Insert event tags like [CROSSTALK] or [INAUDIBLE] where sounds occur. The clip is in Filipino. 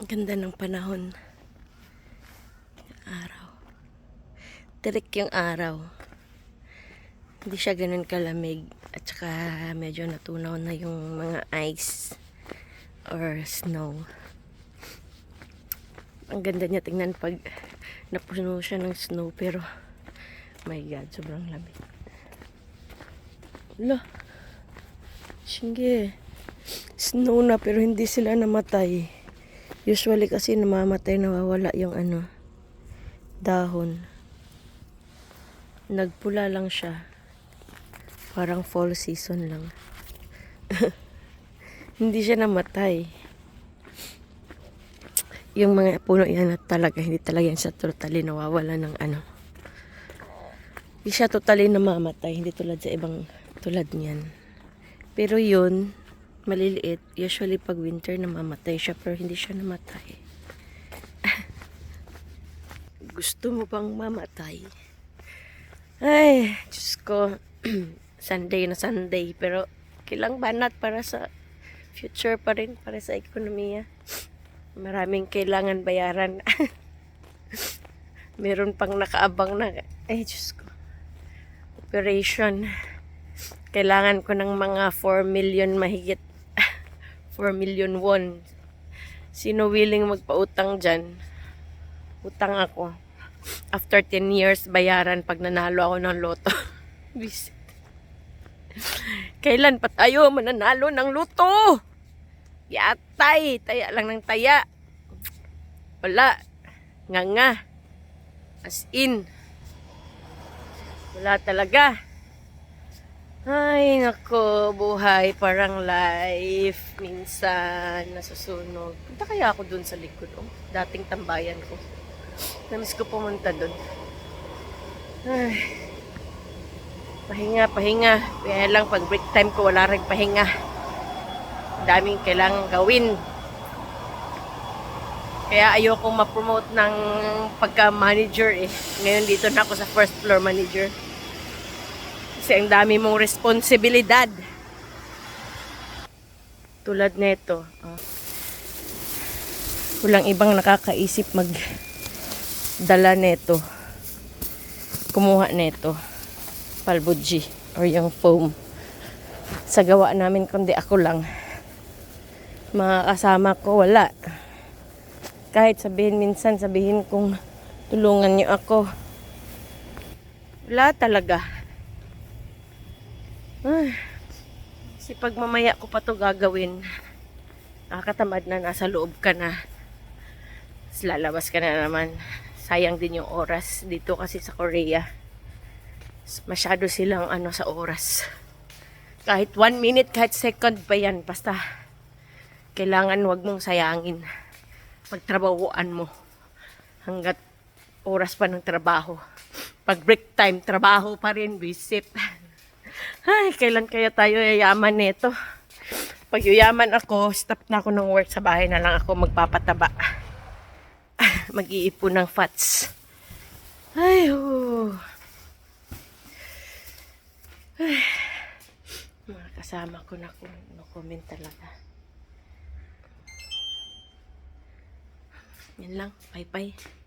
Ang ganda ng panahon. Araw. Tirik yung araw. Hindi siya ganun kalamig. At saka medyo natunaw na yung mga ice or snow. Ang ganda niya tingnan pag napuno siya ng snow pero my god, sobrang lamig. Wala. Sige. Snow na pero hindi sila namatay. Usually kasi namamatay, nawawala yung ano, dahon. Nagpula lang siya. Parang fall season lang. [LAUGHS] hindi siya namatay. Yung mga puno yan na talaga, hindi talaga yan siya totally nawawala ng ano. Hindi siya totally namamatay, hindi tulad sa ibang tulad niyan. Pero yun, maliliit. Usually pag winter namamatay siya pero hindi siya namatay. [LAUGHS] Gusto mo bang mamatay? Ay, Diyos ko. [CLEARS THROAT] Sunday na Sunday. Pero kilang banat para sa future pa rin, para sa ekonomiya. Maraming kailangan bayaran. [LAUGHS] Meron pang nakaabang na. Ay, Diyos ko. Operation. Kailangan ko ng mga 4 million mahigit 4 million won. Sino willing magpautang dyan? Utang ako. After 10 years, bayaran pag nanalo ako ng loto. [LAUGHS] Kailan pa tayo mananalo ng loto? Yatay! Taya lang ng taya. Wala. Nga nga. As in. Wala talaga. Ay, nako, buhay, parang life. Minsan, nasusunog. Punta kaya ako dun sa likod, oh. Dating tambayan ko. Namiss ko pumunta dun. Ay. Pahinga, pahinga. Kaya lang, pag break time ko, wala rin pahinga. Daming kailangan gawin. Kaya ayoko ma-promote ng pagka-manager eh. Ngayon dito na ako sa first floor manager. Kasi ang dami mong responsibilidad. Tulad nito. Oh. Walang ibang nakakaisip mag dala neto. Kumuha neto. Palbuji or yung foam. Sa gawa namin kundi ako lang. Mga kasama ko wala. Kahit sabihin minsan sabihin kong tulungan niyo ako. Wala talaga. Ay, kasi pag mamaya ko pa to gagawin, nakakatamad na nasa loob ka na. Tapos lalabas ka na naman. Sayang din yung oras dito kasi sa Korea. Masyado silang ano sa oras. Kahit one minute, kahit second pa yan. Basta, kailangan wag mong sayangin. Pagtrabahoan mo. Hanggat oras pa ng trabaho. Pag break time, trabaho pa rin, visit. Ay, kailan kaya tayo yayaman nito? Pag yuyaman ako, stop na ako ng work sa bahay na lang ako magpapataba. Mag-iipon ng fats. Ay, oh. Mga kasama ko na kung no comment talaga. Yan lang. Bye-bye.